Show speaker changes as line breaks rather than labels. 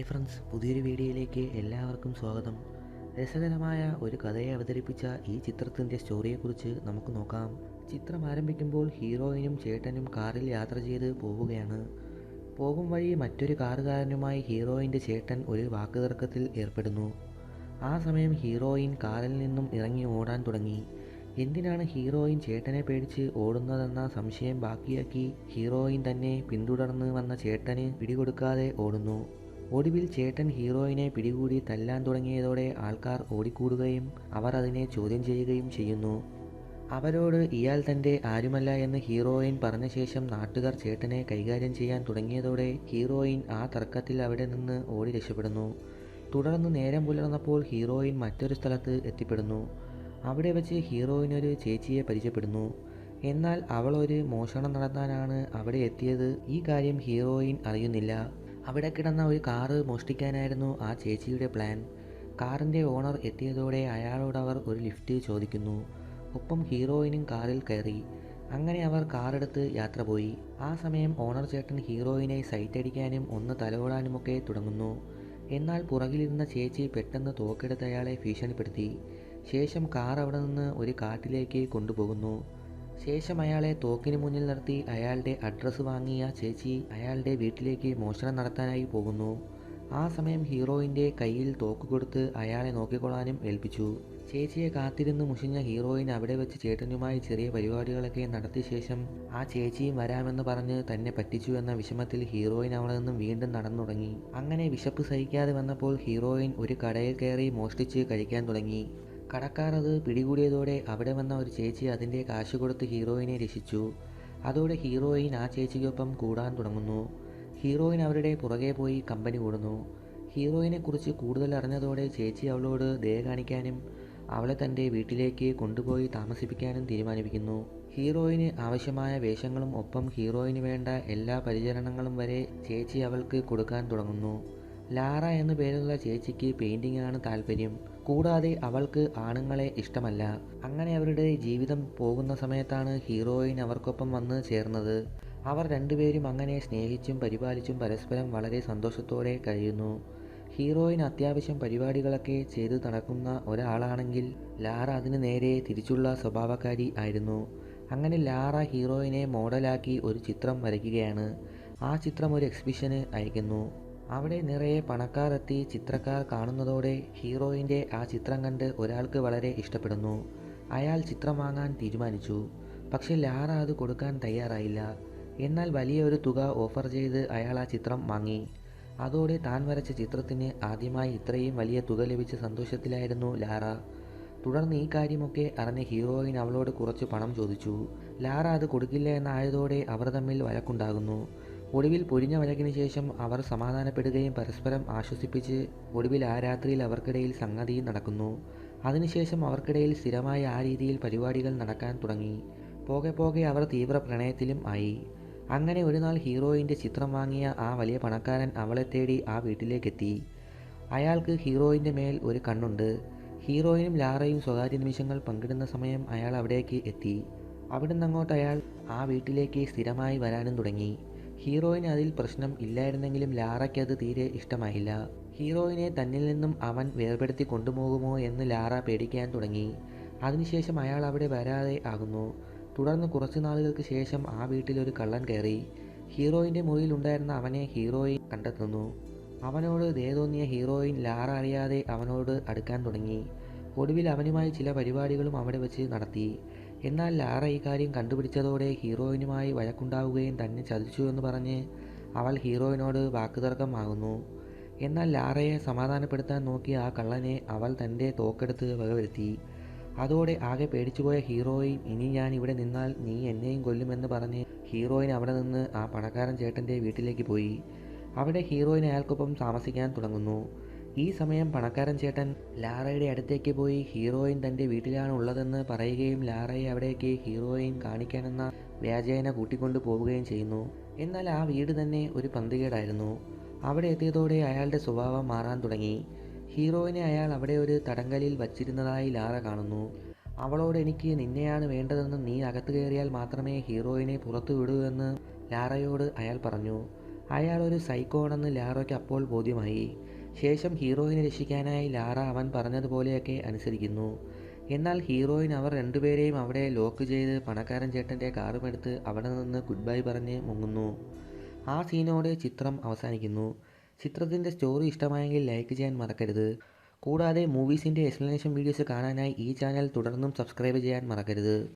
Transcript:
Hi friends പുതിയൊരു വീഡിയോയിലേക്ക് എല്ലാവർക്കും സ്വാഗതം. രസകരമായ ഒരു കഥയെ അവതരിപ്പിച്ച ഈ ചിത്രത്തിന്റെ സ്റ്റോറിയെക്കുറിച്ച് നമുക്ക് നോക്കാം. ചിത്രം ആരംഭിക്കുമ്പോൾ ഹീറോയിനും ചേട്ടനും കാറിൽ യാത്ര ചെയ്ത് പോവുകയാണ്. പോകും വഴി മറ്റൊരു കാറുകാരനുമായി ഹീറോയിന്റെ ചേട്ടൻ ഒരു വാക്കുതർക്കത്തിൽ ഏർപ്പെടുന്നു. ആ സമയം ഹീറോയിൻ കാറിൽ നിന്നും ഇറങ്ങി ഓടാൻ തുടങ്ങി. എന്തിനാണ് ഹീറോയിൻ ചേട്ടനെ പേടിച്ച് ഓടുന്നതെന്ന സംശയം ബാക്കിയാക്കി ഹീറോയിൻ തന്നെ പിന്തുടർന്ന് വന്ന ചേട്ടന് പിടികൊടുക്കാതെ ഓടുന്നു. ഒടുവിൽ ചേട്ടൻ ഹീറോയിനെ പിടികൂടി തല്ലാൻ തുടങ്ങിയതോടെ ആൾക്കാർ ഓടിക്കൂടുകയും അവർ അതിനെ ചോദ്യം ചെയ്യുകയും ചെയ്യുന്നു. അവരോട് ഇയാൾ തന്റെ ആരുമല്ല എന്ന് ഹീറോയിൻ പറഞ്ഞ ശേഷം നാട്ടുകാർ ചേട്ടനെ കൈകാര്യം ചെയ്യാൻ തുടങ്ങിയതോടെ ഹീറോയിൻ ആ തർക്കത്തിൽ അവിടെ നിന്ന് ഓടി രക്ഷപ്പെടുന്നു. തുടർന്ന് നേരം പുലർന്നപ്പോൾ ഹീറോയിൻ മറ്റൊരു സ്ഥലത്ത് എത്തിപ്പെടുന്നു. അവിടെ വെച്ച് ഹീറോയിൻ ഒരു ചേച്ചിയെ പരിചയപ്പെടുന്നു. എന്നാൽ അവൾ ഒരു മോഷണം നടത്താനാണ് അവിടെ എത്തിയത്. ഈ കാര്യം ഹീറോയിൻ അറിയുന്നില്ല. അവിടെ കിടന്ന ഒരു കാറ് മോഷ്ടിക്കാനായിരുന്നു ആ ചേച്ചിയുടെ പ്ലാൻ. കാറിന്റെ ഓണർ എത്തിയതോടെ അയാളോട് അവർ ഒരു ലിഫ്റ്റ് ചോദിക്കുന്നു. ഒപ്പം ഹീറോയിനും കാറിൽ കയറി. അങ്ങനെ അവർ കാറെടുത്ത് യാത്ര പോയി. ആ സമയം ഓണർ ചേട്ടൻ ഹീറോയിനെ സൈറ്റടിക്കാനും ഒന്ന് തലോടാനുമൊക്കെ തുടങ്ങുന്നു. എന്നാൽ പുറകിലിരുന്ന ചേച്ചി പെട്ടെന്ന് തോക്കെടുത്ത് അയാളെ ഭീഷണിപ്പെടുത്തി. ശേഷം കാർ അവിടെ നിന്ന് ഒരു കാട്ടിലേക്ക് കൊണ്ടുപോകുന്നു. ശേഷം അയാളെ തോക്കിന് മുന്നിൽ നിർത്തി അയാളുടെ അഡ്രസ്സ് വാങ്ങിയ ചേച്ചി അയാളുടെ വീട്ടിലേക്ക് മോഷണം നടത്താനായി പോകുന്നു. ആ സമയം ഹീറോയിന്റെ കയ്യിൽ തോക്ക് കൊടുത്ത് അയാളെ നോക്കിക്കൊള്ളാനും ഏൽപ്പിച്ചു. ചേച്ചിയെ കാത്തിരുന്ന് മുഷിഞ്ഞ ഹീറോയിൻ അവിടെ വെച്ച് ചേട്ടനുമായി ചെറിയ പരിപാടികളൊക്കെ നടത്തിയ ശേഷം ആ ചേച്ചിയും വരാമെന്ന് പറഞ്ഞ് തന്നെ പറ്റിച്ചു എന്ന വിഷമത്തിൽ ഹീറോയിൻ അവിടെ നിന്നും വീണ്ടും നടന്നു തുടങ്ങി അങ്ങനെ വിശപ്പ് സഹിക്കാതെ വന്നപ്പോൾ ഹീറോയിൻ ഒരു കടയിൽ കയറി മോഷ്ടിച്ച് കഴിക്കാൻ തുടങ്ങി. കടക്കാർ അത് പിടികൂടിയതോടെ അവിടെ വന്ന ഒരു ചേച്ചി അതിന്റെ കാശ് കൊടുത്ത് ഹീറോയിനെ രക്ഷിച്ചു. അതോടെ ഹീറോയിൻ ആ ചേച്ചിക്കൊപ്പം കൂടാൻ തുടങ്ങുന്നു. ഹീറോയിൻ അവരുടെ പുറകെ പോയി കമ്പനി കൂടുന്നു. ഹീറോയിനെക്കുറിച്ച് കൂടുതൽ അറിഞ്ഞതോടെ ചേച്ചി അവളോട് ദയ കാണിക്കാനും അവളെ തന്റെ വീട്ടിലേക്ക് കൊണ്ടുപോയി താമസിപ്പിക്കാനും തീരുമാനിപ്പിക്കുന്നു. ഹീറോയിന് ആവശ്യമായ വേഷങ്ങളും ഒപ്പം ഹീറോയിന് വേണ്ട എല്ലാ പരിചരണങ്ങളും വരെ ചേച്ചി അവൾക്ക് കൊടുക്കാൻ തുടങ്ങുന്നു. ലാറ എന്നു പേരുള്ള ചേച്ചിക്ക് പെയിന്റിങ്ങാണ് താല്പര്യം കൂടാതെ അവൾക്ക് ആണുങ്ങളെ ഇഷ്ടമല്ല. അങ്ങനെ അവരുടെ ജീവിതം പോകുന്ന സമയത്താണ് ഹീറോയിൻ അവർക്കൊപ്പം വന്ന് ചേർന്നത്. അവർ രണ്ടുപേരും അങ്ങനെ സ്നേഹിച്ചും പരിപാലിച്ചും പരസ്പരം വളരെ സന്തോഷത്തോടെ കഴിയുന്നു. ഹീറോയിൻ അത്യാവശ്യം പരിപാടികളൊക്കെ ചെയ്തു നടക്കുന്ന ഒരാളാണെങ്കിൽ ലാറ അതിന് നേരെ തിരിച്ചുള്ള സ്വഭാവക്കാരി ആയിരുന്നു. അങ്ങനെ ലാറ ഹീറോയിനെ മോഡലാക്കി ഒരു ചിത്രം വരയ്ക്കുകയാണ്. ആ ചിത്രം ഒരു എക്സിബിഷന് അയക്കുന്നു അവിടെ നിറയെ പണക്കാർ എത്തി ചിത്രക്കാർ കാണുന്നതോടെ ഹീറോയിന്റെ ആ ചിത്രം കണ്ട് ഒരാൾക്ക് വളരെ ഇഷ്ടപ്പെടുന്നു. അയാൾ ചിത്രം വാങ്ങാൻ തീരുമാനിച്ചു. പക്ഷെ ലാറ അത് കൊടുക്കാൻ തയ്യാറായില്ല. എന്നാൽ വലിയൊരു തുക ഓഫർ ചെയ്ത് അയാൾ ആ ചിത്രം വാങ്ങി. അതോടെ താൻ വരച്ച ചിത്രത്തിന് ആദ്യമായി ഇത്രയും വലിയ തുക ലഭിച്ച സന്തോഷത്തിലായിരുന്നു ലാറ. തുടർന്ന് ഈ കാര്യമൊക്കെ അറിഞ്ഞ ഹീറോയിൻ അവളോട് കുറച്ച് പണം ചോദിച്ചു. ലാറ അത് കൊടുക്കില്ല എന്നായതോടെ അവർ തമ്മിൽ വഴക്കുണ്ടാകുന്നു. ഒടുവിൽ പൊരിഞ്ഞ വഴക്കിന് ശേഷം അവർ സമാധാനപ്പെടുകയും പരസ്പരം ആശ്വസിപ്പിച്ച് ഒടുവിൽ ആ രാത്രിയിൽ അവർക്കിടയിൽ സംഗതി നടക്കുന്നു. അതിനുശേഷം അവർക്കിടയിൽ സ്ഥിരമായി ആ രീതിയിൽ പരിപാടികൾ നടക്കാൻ തുടങ്ങി. പോകെ പോകെ അവർ തീവ്ര പ്രണയത്തിലും ആയി. അങ്ങനെ ഒരു നാൾ ഹീറോയിന്റെ ചിത്രം വാങ്ങിയ ആ വലിയ പണക്കാരൻ അവളെ തേടി ആ വീട്ടിലേക്കെത്തി. അയാൾക്ക് ഹീറോയിന്റെ മേൽ ഒരു കണ്ണുണ്ട്. ഹീറോയിനും ലാറയും സ്വകാര്യ നിമിഷങ്ങൾ പങ്കിടുന്ന സമയം അയാൾ അവിടേക്ക് എത്തി. അവിടുന്ന് അങ്ങോട്ട് അയാൾ ആ വീട്ടിലേക്ക് സ്ഥിരമായി വരാനും തുടങ്ങി. ഹീറോയിന് അതിൽ പ്രശ്നം ഇല്ലായിരുന്നെങ്കിലും ലാറയ്ക്ക് അത് തീരെ ഇഷ്ടമായില്ല. ഹീറോയിനെ തന്നിൽ നിന്നും അവൻ വേർപെടുത്തി കൊണ്ടുപോകുമോ എന്ന് ലാറ പേടിക്കാൻ തുടങ്ങി. അതിനുശേഷം അയാൾ അവിടെ വരാതെ ആകുന്നു. തുടർന്ന് കുറച്ചു നാളുകൾക്ക് ശേഷം ആ വീട്ടിൽ ഒരു കള്ളൻ കയറി. ഹീറോയിന്റെ മുറിയിലുണ്ടായിരുന്ന അവനെ ഹീറോയിൻ കണ്ടെത്തുന്നു. അവനോട് ദേതോന്നിയ ഹീറോയിൻ ലാറ അറിയാതെ അവനോട് അടുക്കാൻ തുടങ്ങി. ഒടുവിൽ അവനുമായി ചില പരിപാടികളും അവിടെ വെച്ച് നടത്തി. എന്നാൽ ലാറ ഈ കാര്യം കണ്ടുപിടിച്ചതോടെ ഹീറോയിനുമായി വഴക്കുണ്ടാവുകയും തന്നെ ചതിച്ചു എന്ന് പറഞ്ഞ് അവൾ ഹീറോയിനോട് വാക്കുതർക്കമാകുന്നു. എന്നാൽ ലാറയെ സമാധാനപ്പെടുത്താൻ നോക്കിയ ആ കള്ളനെ അവൾ തന്റെ തോക്കെടുത്ത് വകവരുത്തി. അതോടെ ആകെ പേടിച്ചുപോയ ഹീറോയിൻ ഇനി ഞാൻ ഇവിടെ നിന്നാൽ നീ എന്നെയും കൊല്ലുമെന്ന് പറഞ്ഞ് ഹീറോയിൻ അവിടെ നിന്ന് ആ പണക്കാരൻ ചേട്ടന്റെ വീട്ടിലേക്ക് പോയി. അവിടെ ഹീറോയിൻ അയാൾക്കൊപ്പം താമസിക്കാൻ തുടങ്ങുന്നു. ഈ സമയം പണക്കാരൻ ചേട്ടൻ ലാറയുടെ അടുത്തേക്ക് പോയി ഹീറോയിൻ തന്റെ വീട്ടിലാണ് ഉള്ളതെന്ന് പറയുകയും ലാറയെ അവിടേക്ക് ഹീറോയിൻ കാണിക്കാനെന്ന വ്യാജേന കൂട്ടിക്കൊണ്ടു പോവുകയും ചെയ്യുന്നു. എന്നാൽ ആ വീട് തന്നെ ഒരു പന്തികേടായിരുന്നു. അവിടെ എത്തിയതോടെ അയാളുടെ സ്വഭാവം മാറാൻ തുടങ്ങി. ഹീറോയിനെ അയാൾ അവിടെ ഒരു തടങ്കലിൽ വച്ചിരുന്നതായി ലാറ കാണുന്നു. അവളോട് എനിക്ക് നിന്നെയാണ് വേണ്ടതെന്ന് നീ അകത്ത് കയറിയാൽ മാത്രമേ ഹീറോയിനെ പുറത്തു വിടൂ എന്ന് ലാറയോട് അയാൾ പറഞ്ഞു. അയാൾ ഒരു സൈക്കോ ആണെന്ന് ലാറയ്ക്ക് അപ്പോൾ ബോധ്യമായി. ശേഷം ഹീറോയിനെ രക്ഷിക്കാനായി ലാറ അവൻ പറഞ്ഞതുപോലെയൊക്കെ അനുസരിക്കുന്നു. എന്നാൽ ഹീറോയിൻ അവർ രണ്ടുപേരെയും അവിടെ ലോക്ക് ചെയ്ത് പണക്കാരൻ ചേട്ടന്റെ കാറുമെടുത്ത് അവിടെ നിന്ന് ഗുഡ് ബൈ പറഞ്ഞ് മുങ്ങുന്നു. ആ സീനോടെ ചിത്രം അവസാനിക്കുന്നു. ചിത്രത്തിന്റെ സ്റ്റോറി ഇഷ്ടമായെങ്കിൽ ലൈക്ക് ചെയ്യാൻ മറക്കരുത്. കൂടാതെ മൂവീസിന്റെ എക്സ്പ്ലനേഷൻ വീഡിയോസ് കാണാനായി ഈ ചാനൽ തുടർന്നും സബ്സ്ക്രൈബ് ചെയ്യാൻ മറക്കരുത്.